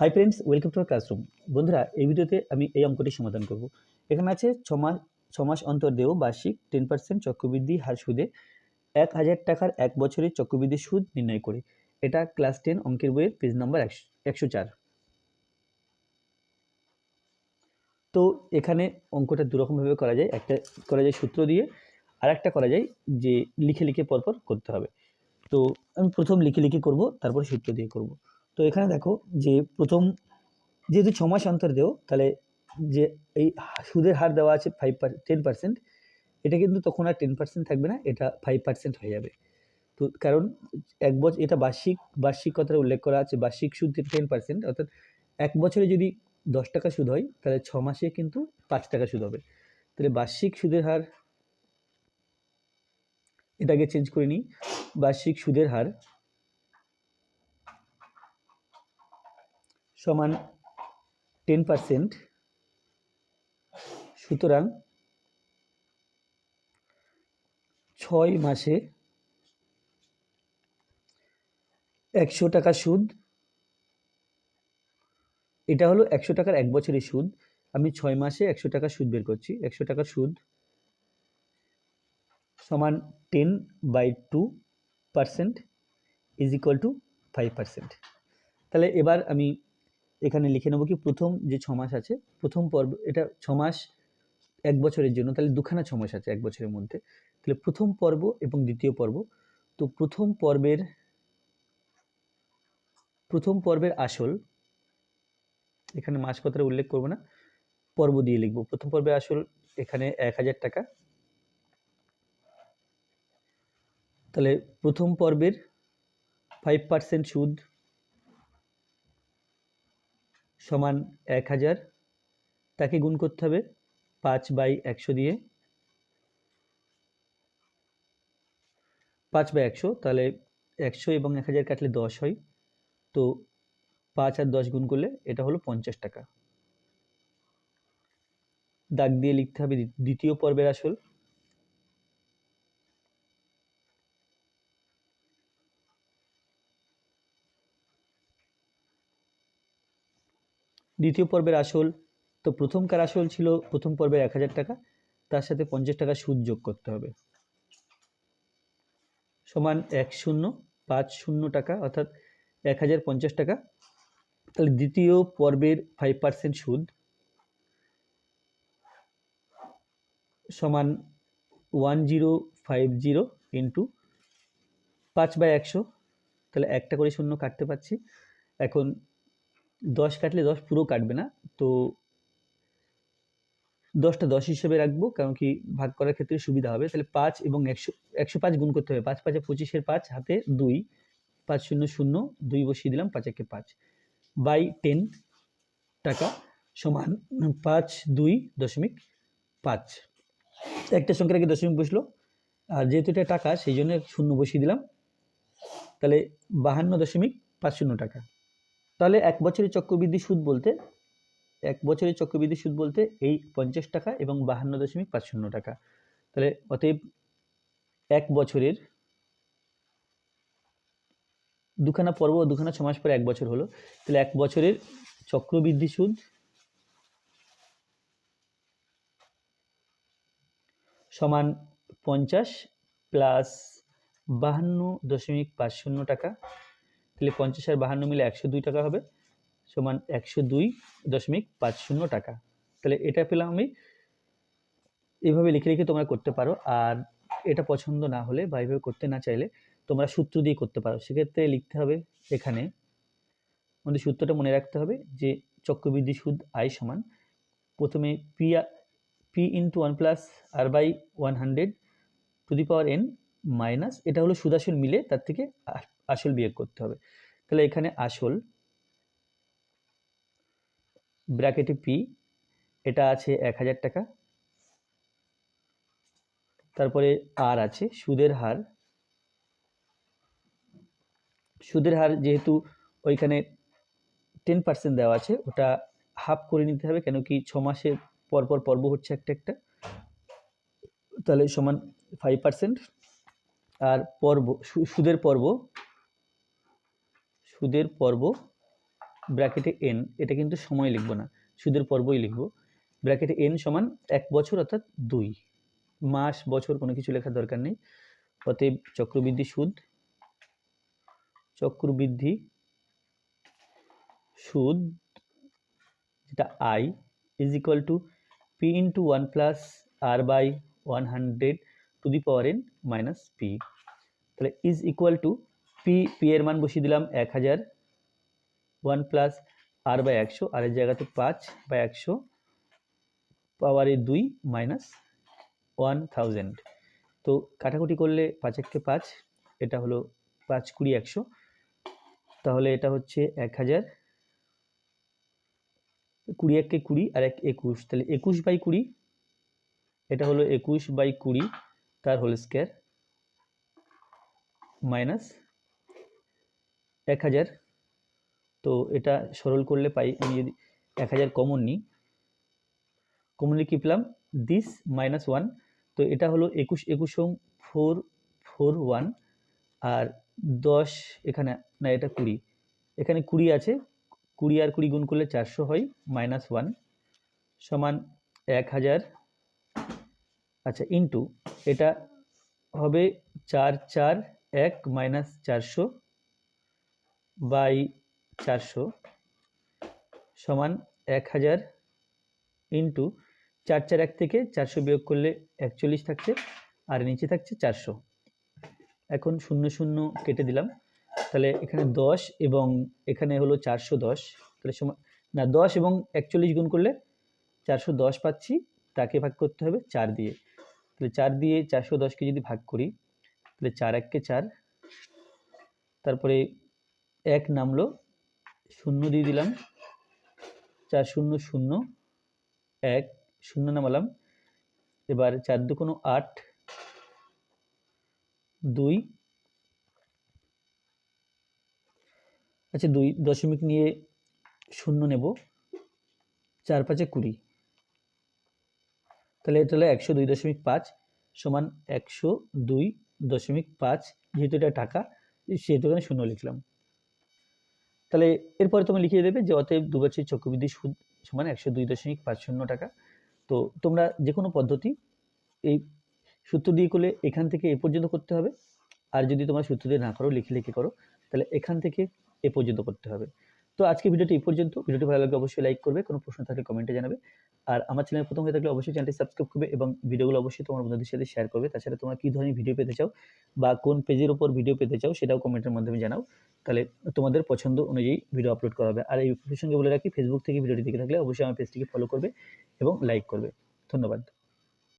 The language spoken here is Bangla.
Hi friends welcome to classroom বন্ধুরা, এই ভিডিওতে আমি এই অঙ্কটি সমাধান করব। এখানে আছে ছ মাস ছ মাস অন্তর দেও বার্ষিক টেন পার্সেন্ট চক্রবৃদ্ধি হার সুদে, এক হাজার টাকার এক বছরের চক্রবৃদ্ধি সুদ নির্ণয় করে। এটা ক্লাস টেন অঙ্কের বইয়ের পেজ নাম্বার একশো চার। তো এখানে অঙ্কটা দুরকমভাবে করা যায়। একটা করা যায় সূত্র দিয়ে আর একটা করা যায় যে লিখে লিখে পরপর করতে হবে। তো আমি প্রথম লিখে লিখে করব, তারপর সূত্র দিয়ে করব। তো এখানে দেখো যে প্রথম যেহেতু ছ মাস অন্তর দেও, তাহলে যে এই সুদের হার দেওয়া আছে ফাইভ টেন পার্সেন্ট এটা কিন্তু তখন আর টেন পার্সেন্ট থাকবে না, এটা ফাইভ পার্সেন্ট হয়ে যাবে। তো কারণ এক বছর এটা বার্ষিক বার্ষিক কথাটা উল্লেখ করা আছে, বার্ষিক সুদ টেন পার্সেন্ট অর্থাৎ এক বছরে যদি দশ টাকা সুদ হয়, তাহলে ছ মাসে কিন্তু পাঁচ টাকা সুদ হবে। তাহলে বার্ষিক সুদের হার, এটাকে চেঞ্জ করে নিই, বার্ষিক সুদের হার সমান টেন পার্সেন্ট। সুতরাং ছয় মাসে একশো টাকা সুদ। এটা হলো একশো টাকার এক বছরের সুদ। আমি ছয় মাসে একশো টাকা সুদ বের করছি। একশো টাকার সুদ সমান ten by two percent is equal to five percent. তাহলে এবার আমি এখানে লিখে নেব কি, প্রথম যে ছ মাস আছে, প্রথম পর্ব, এটা ছ মাস এক বছরের জন্য, তাহলে দুখানা ছ মাস আছে এক বছরের মধ্যে। তাহলে প্রথম পর্ব এবং দ্বিতীয় পর্ব। তো প্রথম পর্বের প্রথম পর্বের আসল, এখানে মাস উল্লেখ করব না, পর্ব দিয়ে লিখব। প্রথম পর্বের আসল এখানে এক হাজার টাকা। তাহলে প্রথম পর্বের ফাইভ পার্সেন্ট সুদ সমান এক হাজার। তাকে গুণ করতে হবে পাঁচ বাই একশো দিয়ে। পাঁচ বাই একশো, তাহলে একশো এবং এক হাজার কাটলে দশ হয়। তো পাঁচ আর দশ গুণ করলে এটা হলো পঞ্চাশ টাকা। দাগ দিয়ে লিখতে হবে দ্বি- দ্বিতীয় পর্বের আসল। দ্বিতীয় পর্বের আসল, তো প্রথমকার আসল ছিল প্রথম পর্বের এক হাজার টাকা, তার সাথে পঞ্চাশ টাকা সুদ যোগ করতে হবে। সমান এক শূন্য, পাঁচ শূন্য টাকা, অর্থাৎ এক হাজার পঞ্চাশ টাকা। তাহলে দ্বিতীয় পর্বের ফাইভ পার্সেন্ট সুদ সমান one zero five zero into পাঁচ বাই একশো। তাহলে একটা করে শূন্য কাটতে পারছি। এখন দশ কাটলে দশ পুরো কাটবে না, তো দশটা দশ হিসেবে রাখব, কারণ কি ভাগ করার ক্ষেত্রে সুবিধা হবে। তাহলে পাঁচ এবং একশো একশো পাঁচ গুণ করতে হবে। পাঁচ পাঁচে পঁচিশের পাঁচ, হাতে দুই, পাঁচ শূন্য শূন্য, দুই বসিয়ে দিলাম, পাঁচ একে পাঁচ। বাই টেন টাকা সমান পাঁচ দুই দশমিক পাঁচ। একটা সংখ্যা রেখে দশমিক বসল, আর যেহেতু এটা টাকা, সেই জন্য শূন্য বসিয়ে দিলাম। তাহলে বাহান্ন দশমিক পাঁচ শূন্য টাকা। তাহলে এক বছরের চক্রবৃদ্ধি সুদ বলতে, এক বছরের চক্রবৃদ্ধি সুদ বলতে এই পঞ্চাশ টাকা এবং বাহান্ন দশমিক পাঁচ শূন্য টাকা। তাহলে অতএব এক বছরের দুখানা পর্ব দুখানা ছ মাস পরে এক বছর হলো। তাহলে এক বছরের চক্রবৃদ্ধি সুদ সমান পঞ্চাশ প্লাস বাহান্ন দশমিক পাঁচ শূন্য টাকা। তাহলে পঞ্চাশ আর বাহান্ন মিলে একশো দুই টাকা হবে, সমান একশো দুই দশমিক পাঁচ শূন্য টাকা। তাহলে এটা পেলাম আমি। এইভাবে লিখে লিখে তোমরা করতে পারো, আর এটা পছন্দ না হলে বা এইভাবে করতে না চাইলে তোমরা সূত্র দিয়ে করতে পারো। সেক্ষেত্রে লিখতে হবে এখানে, আমাদের সূত্রটা মনে রাখতে হবে যে চক্রবৃদ্ধি সুদ আই সমান, প্রথমে P P into one plus R by one hundred to the power N minus এটা হলো সুদ মিলে তার থেকে আ- আসল বিয়োগ করতে হবে। তাহলে এখানে আসল ব্র্যাকেটে পি এটা আছে এক হাজার টাকা। তারপরে আর আছে, সুদের হার। সুদের হার যেহেতু ওইখানে টেন পার্সেন্ট দেওয়া আছে, ওটা হাফ করে নিতে হবে, কেন কি ছ মাসে পর পর পর্ব হচ্ছে একটা একটা। তাহলে সমান ফাইভ পার্সেন্ট আর পর্ব সুদের পর্ব সুদের পর্ব ব্র্যাকেটে এন এটা কিন্তু সময় লিখব না, সুদের পর্বই লিখব। ব্র্যাকেটে এন সমান এক বছর অর্থাৎ দুই। মাস, বছর কোনো কিছু লেখার দরকার নেই। অতএব চক্রবৃদ্ধি সুদ চক্রবৃদ্ধি সুদ, যেটা I is equal to P into one plus R by one hundred to the power N minus P তাহলে is equal to P P এর মান বসিয়ে দিলাম এক হাজার ওয়ান প্লাস আর বাই একশো আর এর জায়গাতে পাঁচ বাই একশো পাওয়ারে দুই মাইনাস ওয়ান থাউজেন্ড তো কাটাকুটি করলে পাঁচ এককে পাঁচ, এটা হলো পাঁচ কুড়ি একশো। তাহলে এটা হচ্ছে এক হাজার, কুড়ি এককে কুড়ি আর এক একুশ। তাহলে একুশ বাই কুড়ি, এটা হলো একুশ বাই কুড়ি, তার হোল স্কোয়ার মাইনাস এক হাজার। তো এটা সরল করলে পাই, আমি যদি এক হাজার কমন নিই। কমনলি কি পেলাম? দিস মাইনাস ওয়ান তো এটা হলো একুশ একুশ ফোর ফোর ওয়ান আর দশ এখানে, না এটা কুড়ি। এখানে কুড়ি আছে। কুড়ি আর কুড়ি গুণ করলে চারশো হয় মাইনাস ওয়ান সমান এক হাজার। আচ্ছা ইন্টু এটা হবে চার চার, এক মাইনাস চারশো। বাই চারশো সমান এক হাজার ইন্টু চার চার এক থেকে চারশো বিয়োগ করলে একচল্লিশ থাকছে, আর নিচে থাকছে চারশো। এখন শূন্য শূন্য কেটে দিলাম। তাহলে এখানে দশ এবং এখানে হলো চারশো দশ। তাহলে সমান, না, দশ এবং একচল্লিশ গুণ করলে চারশো দশ পাচ্ছি, তাকে ভাগ করতে হবে চার দিয়ে। তাহলে চার দিয়ে চারশো দশকে যদি ভাগ করি, তাহলে চার এককে চার, তারপরে এক নামলো, শূন্য দিয়ে দিলাম, চার শূন্য শূন্য, এক শূন্য নামালাম, এবার চার দু কোনো আট, দুই আচ্ছা দুই দশমিক নিয়ে শূন্য নেব, চার পাঁচে কুড়ি, তাহলে এটা হলো একশো দুই দশমিক পাঁচ সমান একশো দুই দশমিক পাঁচ, যেহেতু এটা টাকা, সেহেতু এখানে শূন্য লিখলাম। তাহলে এরপরে তুমি লিখিয়ে দেবে যে অতএব দু বছরের চক্রবৃদ্ধি সুদ সমান একশো দুই দশমিক পাঁচ শূন্য টাকা। তো তোমরা যে কোনো পদ্ধতি, এই সূত্র দিয়ে করলে এখান থেকে এ পর্যন্ত করতে হবে। আর যদি তোমার সূত্র দিয়ে না করো, লিখে লিখে করো, তাহলে এখান থেকে এ পর্যন্ত করতে হবে। তো আজকে ভিডিওটি এই পর্যন্ত। ভিডিওটি ভালো লাগলে অবশ্যই লাইক করবে, কোনো প্রশ্ন থাকলে কমেন্টে জানাবে। আর আমার চ্যানেল প্রথম হয়ে থাকলে অবশ্যই চ্যানেলটি সাবস্ক্রাইব করবে এবং ভিডিওগুলো অবশ্যই তোমার বন্ধুদের সাথে শেয়ার করবে। তাছাড়া তোমরা কী ধরনের ভিডিও পেতে চাও বা কোন পেজের ওপর ভিডিও পেতে চাও সেটাও কমেন্টের মাধ্যমে জানাও। তাহলে তোমাদের পছন্দ অনুযায়ী ভিডিও আপলোড করা হবে। আর এই প্রসঙ্গে বলে রাখি ফেসবুক থেকে ভিডিওটি দেখে থাকলে অবশ্যই আমার পেজটিকে ফলো করবে এবং লাইক করবে। ধন্যবাদ।